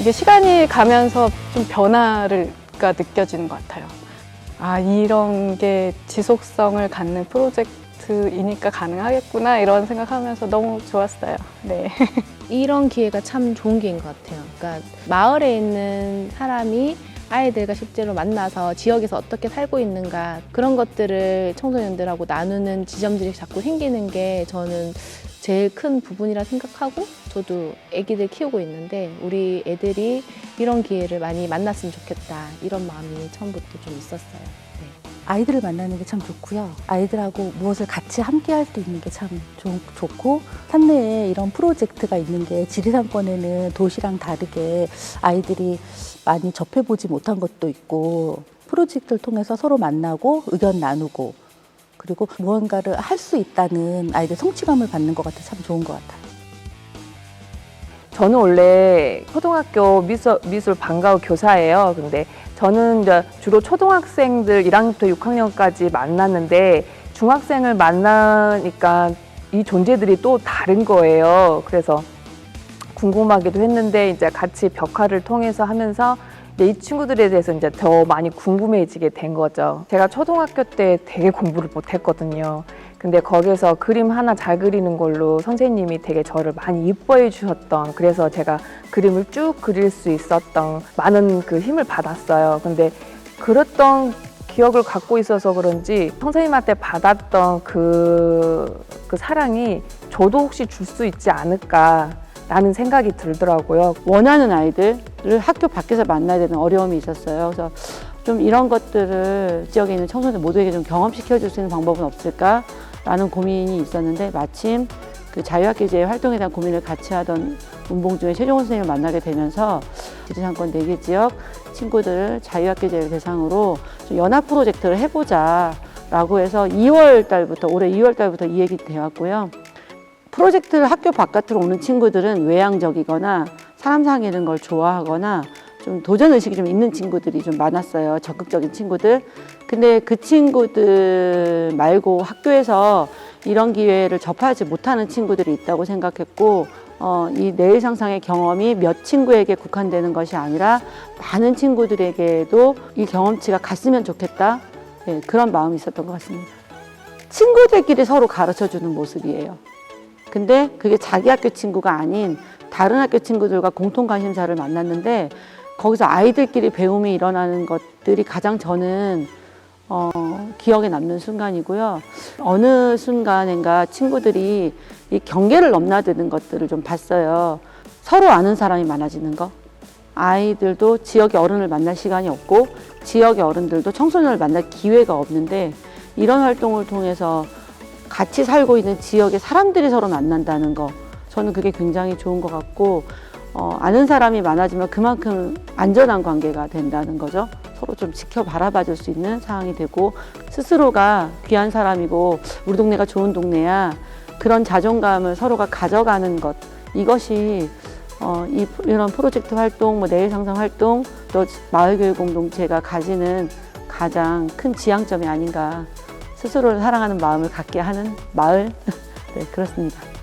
이게 시간이 가면서 좀 변화가 느껴지는 것 같아요. 아, 이런 게 지속성을 갖는 프로젝트이니까 가능하겠구나 이런 생각하면서 너무 좋았어요. 네. 이런 기회가 참 좋은 기회인 것 같아요. 그러니까 마을에 있는 사람이 아이들과 실제로 만나서 지역에서 어떻게 살고 있는가 그런 것들을 청소년들하고 나누는 지점들이 자꾸 생기는 게 저는 제일 큰 부분이라 생각하고 저도 아기들 키우고 있는데 우리 애들이 이런 기회를 많이 만났으면 좋겠다 이런 마음이 처음부터 좀 있었어요. 네. 아이들을 만나는 게 참 좋고요. 아이들하고 무엇을 같이 함께 할 수 있는 게 참 좋고 산내에 이런 프로젝트가 있는 게 지리산권에는 도시랑 다르게 아이들이 많이 접해보지 못한 것도 있고 프로젝트를 통해서 서로 만나고 의견 나누고 그리고 무언가를 할 수 있다는 아이들 성취감을 받는 것 같아 참 좋은 것 같아요. 저는 원래 초등학교 미술, 미술 방과후 교사예요. 근데 저는 주로 초등학생들 1학년부터 6학년까지 만났는데 중학생을 만나니까 이 존재들이 또 다른 거예요. 그래서 궁금하기도 했는데 이제 같이 벽화를 통해서 하면서 이제 이 친구들에 대해서 이제 더 많이 궁금해지게 된 거죠. 제가 초등학교 때 되게 공부를 못 했거든요. 근데 거기서 그림 하나 잘 그리는 걸로 선생님이 되게 저를 많이 이뻐해 주셨던 그래서 제가 그림을 쭉 그릴 수 있었던 많은 그 힘을 받았어요. 근데 그랬던 기억을 갖고 있어서 그런지 선생님한테 받았던 그, 그 사랑이 저도 혹시 줄 수 있지 않을까라는 생각이 들더라고요. 원하는 아이들 을 학교 밖에서 만나야 되는 어려움이 있었어요. 그래서 좀 이런 것들을 지역에 있는 청소년 모두에게 좀 경험시켜 줄 수 있는 방법은 없을까라는 고민이 있었는데 마침 그 자유학교제 활동에 대한 고민을 같이 하던 운봉 중에 최종원 선생님을 만나게 되면서 지리산권 네 개 지역 친구들을 자유학교제를 대상으로 좀 연합 프로젝트를 해보자 라고 해서 2월 달부터 올해 2월 달부터 이 얘기 되었고요. 프로젝트를 학교 바깥으로 오는 친구들은 외향적이거나 사람 사귀는 걸 좋아하거나 좀 도전 의식이 좀 있는 친구들이 좀 많았어요. 적극적인 친구들. 근데 그 친구들 말고 학교에서 이런 기회를 접하지 못하는 친구들이 있다고 생각했고, 어, 이 내일 상상의 경험이 몇 친구에게 국한되는 것이 아니라 많은 친구들에게도 이 경험치가 갔으면 좋겠다. 네, 그런 마음이 있었던 것 같습니다. 친구들끼리 서로 가르쳐 주는 모습이에요. 근데 그게 자기 학교 친구가 아닌 다른 학교 친구들과 공통 관심사를 만났는데 거기서 아이들끼리 배움이 일어나는 것들이 가장 저는 어, 기억에 남는 순간이고요. 어느 순간인가 친구들이 이 경계를 넘나드는 것들을 좀 봤어요. 서로 아는 사람이 많아지는 거. 아이들도 지역의 어른을 만날 시간이 없고 지역의 어른들도 청소년을 만날 기회가 없는데 이런 활동을 통해서 같이 살고 있는 지역의 사람들이 서로 만난다는 거 저는 그게 굉장히 좋은 것 같고 어, 아는 사람이 많아지면 그만큼 안전한 관계가 된다는 거죠. 서로 좀 지켜 바라봐 줄 수 있는 상황이 되고 스스로가 귀한 사람이고 우리 동네가 좋은 동네야 그런 자존감을 서로가 가져가는 것 이것이 어, 이, 이런 프로젝트 활동, 뭐 내일 상상 활동, 또 마을 교육 공동체가 가지는 가장 큰 지향점이 아닌가 스스로를 사랑하는 마음을 갖게 하는 마을 네 그렇습니다.